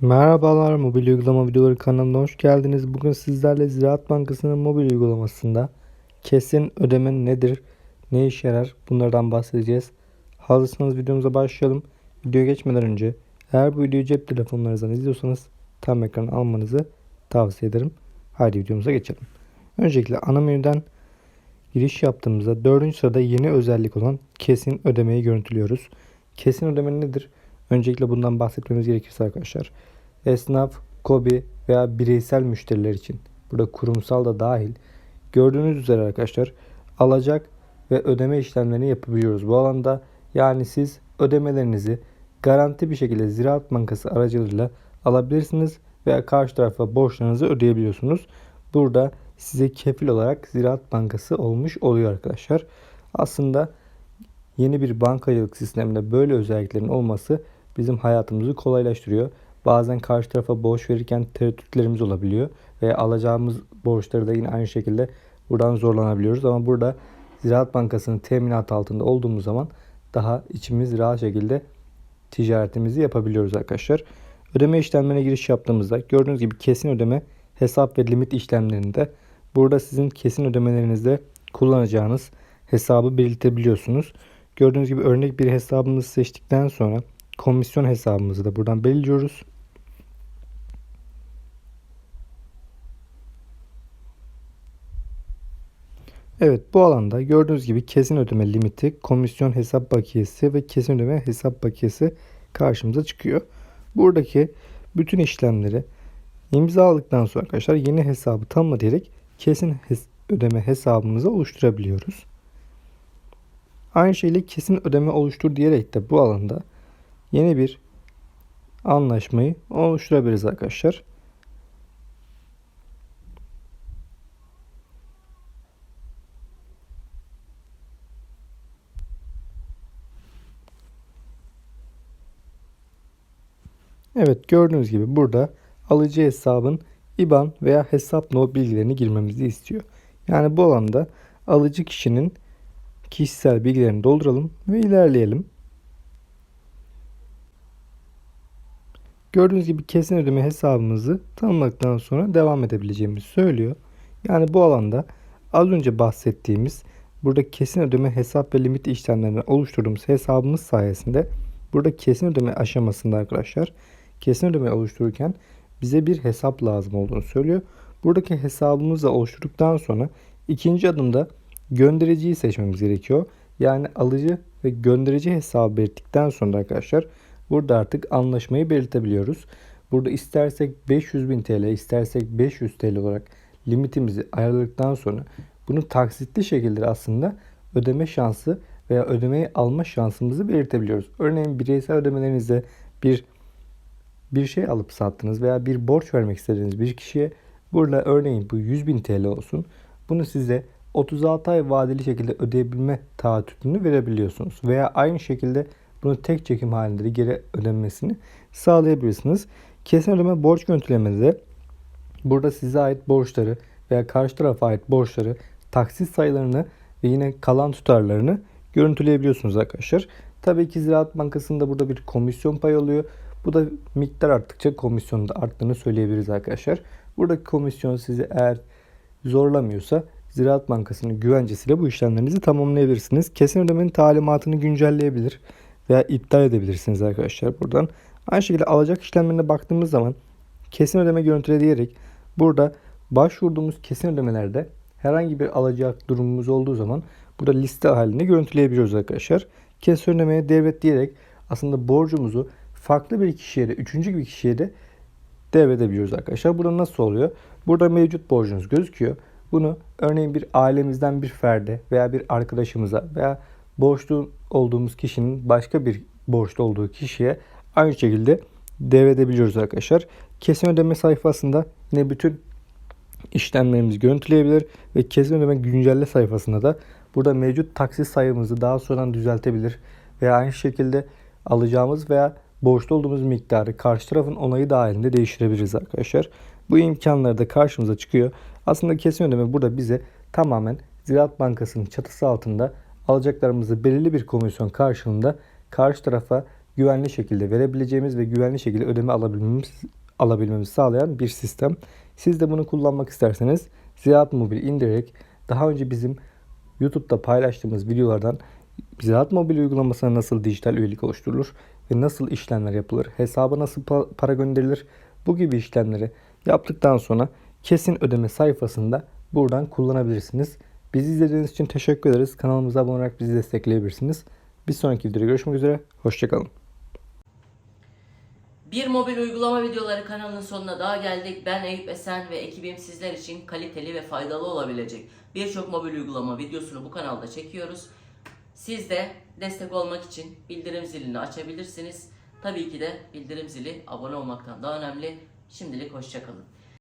Merhabalar mobil uygulama videoları kanalına hoş geldiniz. Bugün sizlerle Ziraat Bankası'nın mobil uygulamasında kesin ödeme nedir, ne işe yarar bunlardan bahsedeceğiz. Hazırsanız videomuza başlayalım. Videoya geçmeden önce eğer bu videoyu cep telefonlarınızdan izliyorsanız tam ekran almanızı tavsiye ederim. Haydi videomuza geçelim. Öncelikle ana menüden giriş yaptığımızda 4. sırada yeni özellik olan kesin ödemeyi görüntülüyoruz. Kesin ödeme nedir? Öncelikle bundan bahsetmemiz gerekirse arkadaşlar. Esnaf, kobi veya bireysel müşteriler için burada kurumsal da dahil gördüğünüz üzere arkadaşlar alacak ve ödeme işlemlerini yapabiliyoruz bu alanda. Yani siz ödemelerinizi garanti bir şekilde Ziraat Bankası aracılığıyla alabilirsiniz veya karşı tarafa borçlarınızı ödeyebiliyorsunuz. Burada size kefil olarak Ziraat Bankası olmuş oluyor arkadaşlar. Aslında yeni bir bankacılık sisteminde böyle özelliklerin olması bizim hayatımızı kolaylaştırıyor. Bazen karşı tarafa borç verirken tereddütlerimiz olabiliyor ve alacağımız borçları da yine aynı şekilde buradan zorlanabiliyoruz. Ama burada Ziraat Bankası'nın teminat altında olduğumuz zaman daha içimiz rahat şekilde ticaretimizi yapabiliyoruz arkadaşlar. Ödeme işlemlerine giriş yaptığımızda gördüğünüz gibi kesin ödeme hesap ve limit işlemlerinde burada sizin kesin ödemelerinizde kullanacağınız hesabı belirtebiliyorsunuz. Gördüğünüz gibi örnek bir hesabımızı seçtikten sonra komisyon hesabımızı da buradan belirliyoruz. Evet bu alanda gördüğünüz gibi kesin ödeme limiti, komisyon hesap bakiyesi ve kesin ödeme hesap bakiyesi karşımıza çıkıyor. Buradaki bütün işlemleri imzaladıktan sonra arkadaşlar yeni hesabı tanımla diyerek kesin hes- ödeme hesabımızı oluşturabiliyoruz. Aynı şekilde kesin ödeme oluştur diyerek de bu alanda yeni bir anlaşmayı oluşturabiliriz arkadaşlar. Evet gördüğünüz gibi burada alıcı hesabın IBAN veya hesap no bilgilerini girmemizi istiyor. Yani bu alanda alıcı kişinin kişisel bilgilerini dolduralım ve ilerleyelim. Gördüğünüz gibi kesin ödeme hesabımızı tanımladıktan sonra devam edebileceğimizi söylüyor. Yani bu alanda az önce bahsettiğimiz burada kesin ödeme hesap ve limit işlemlerinden oluşturduğumuz hesabımız sayesinde burada kesin ödeme aşamasında arkadaşlar kesin ödeme oluştururken bize bir hesap lazım olduğunu söylüyor. Buradaki hesabımızı oluşturduktan sonra ikinci adımda göndericiyi seçmemiz gerekiyor. Yani alıcı ve gönderici hesabı belirttikten sonra arkadaşlar burada artık anlaşmayı belirtebiliyoruz. Burada istersek 500 bin TL, istersek 500 TL olarak limitimizi ayarladıktan sonra bunu taksitli şekilde aslında ödeme şansı veya ödemeyi alma şansımızı belirtebiliyoruz. Örneğin bireysel ödemelerinizde bir bir şey alıp sattınız veya bir borç vermek istediğiniz bir kişiye burada örneğin bu 100 bin TL olsun. Bunu size 36 ay vadeli şekilde ödeyebilme taahhütünü verebiliyorsunuz. Veya aynı şekilde bunu tek çekim halinde de geri ödenmesini sağlayabilirsiniz. Kesin ödeme borç görüntülemede burada size ait borçları veya karşı tarafa ait borçları, taksit sayılarını ve yine kalan tutarlarını görüntüleyebiliyorsunuz arkadaşlar. Tabii ki Ziraat Bankası'nda burada bir komisyon payı oluyor. Bu da miktar arttıkça komisyonun da arttığını söyleyebiliriz arkadaşlar. Buradaki komisyon sizi eğer zorlamıyorsa Ziraat Bankası'nın güvencesiyle bu işlemlerinizi tamamlayabilirsiniz. Kesin ödemenin talimatını güncelleyebilir veya iptal edebilirsiniz arkadaşlar buradan. Aynı şekilde alacak işlemlerine baktığımız zaman kesin ödeme görüntüle diyerek burada başvurduğumuz kesin ödemelerde herhangi bir alacak durumumuz olduğu zaman burada liste halinde görüntüleyebiliyoruz arkadaşlar. Kesin ödemeye devret diyerek aslında borcumuzu farklı bir kişiye de, üçüncü bir kişiye de devredebiliyoruz arkadaşlar. Burada nasıl oluyor? Burada mevcut borcunuz gözüküyor. Bunu örneğin bir ailemizden bir ferde veya bir arkadaşımıza veya borçlu olduğumuz kişinin başka bir borçlu olduğu kişiye aynı şekilde devredebiliyoruz arkadaşlar. kesin ödeme sayfasında yine bütün işlemlerimizi görüntüleyebilir ve kesin ödeme güncelle sayfasında da burada mevcut taksit sayımızı daha sonradan düzeltebilir veya aynı şekilde alacağımız veya borçlu olduğumuz miktarı karşı tarafın onayı dahilinde değiştirebiliriz arkadaşlar. Bu imkanlar da karşımıza çıkıyor. Aslında kesin ödeme burada bize tamamen Ziraat Bankası'nın çatısı altında alacaklarımızı belirli bir komisyon karşılığında karşı tarafa güvenli şekilde verebileceğimiz ve güvenli şekilde ödeme alabilmemiz alabilmemizi sağlayan bir sistem. Siz de bunu kullanmak isterseniz Ziraat Mobil indirerek daha önce bizim YouTube'da paylaştığımız videolardan Ziraat Mobil uygulamasına nasıl dijital üyelik oluşturulur ve nasıl işlemler yapılır, hesaba nasıl pa- para gönderilir bu gibi işlemleri yaptıktan sonra kesin ödeme sayfasında buradan kullanabilirsiniz. Bizi izlediğiniz için teşekkür ederiz. Kanalımıza abone olarak bizi destekleyebilirsiniz. Bir sonraki videoda görüşmek üzere. Hoşçakalın. Bir mobil uygulama videoları kanalının sonuna daha geldik. Ben Eyüp Esen ve ekibim sizler için kaliteli ve faydalı olabilecek birçok mobil uygulama videosunu bu kanalda çekiyoruz. Siz de destek olmak için bildirim zilini açabilirsiniz. Tabii ki de bildirim zili abone olmaktan daha önemli. Şimdilik hoşçakalın.